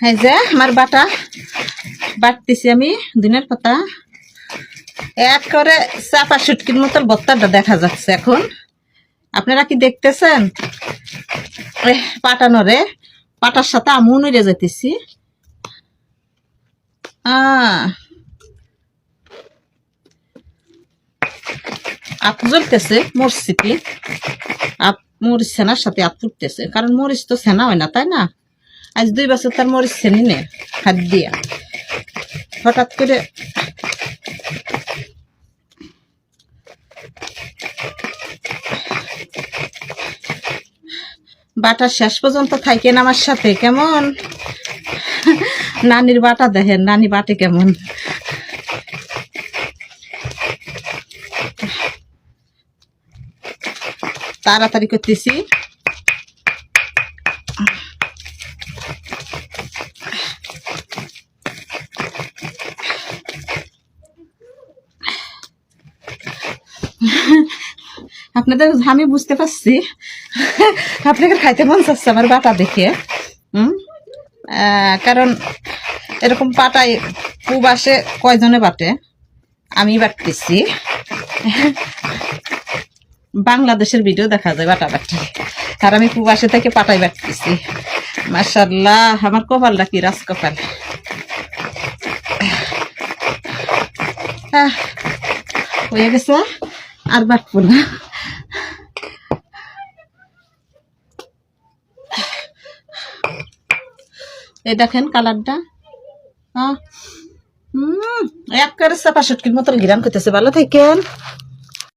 এই যে, আমার বাটা বাটতেছি আমি দিনের পাতা। এক করে চাপা সুটকির মতন বত্তাটা দেখা যাচ্ছে এখন। আপনারা কি দেখতেছেন? পাটানোরে পাটার সাথে আমু নড়ে যেতেছি আপ জ্বলতেছে মরিচিটি আপ মরিচ সেনার সাথে আপ ফুটতেছে। কারণ মরিচ তো সেনা হয় না, তাই না? আজ দুই বছর তার মরিচ সেনি নে, হাত দিয়া। হঠাৎ করে বাটা শেষ পর্যন্ত থাকেন আমার সাথে, কেমন? নানির বাটা দেখেন, নানি বাটে কেমন? তাড়াতাড়ি করতেছি। আপনাদের আমি বুঝতে পারছি। আপনাদের খাইতে মন চাচ্ছে আমার বাটা দেখে। হুম? কারণ এরকম পাটাই পাটায় পুবাসে কয়জনে বাটে? আমি বাটতেছি। বাংলাদেশের ভিডিও দেখা যায় বাটা বাটি। আর আমি প্রবাসে থেকে পাটাই বাটতেছি। মার্শাল্লাহ আমার কপালটা কি রাজ কপাল আহ, হয়ে গেছে। আর বাটবো না। এই দেখেন কালারটা। হ্যাঁ হুম এক করে চাপা মতন গিরান করতেছে। ভালো থাকেন।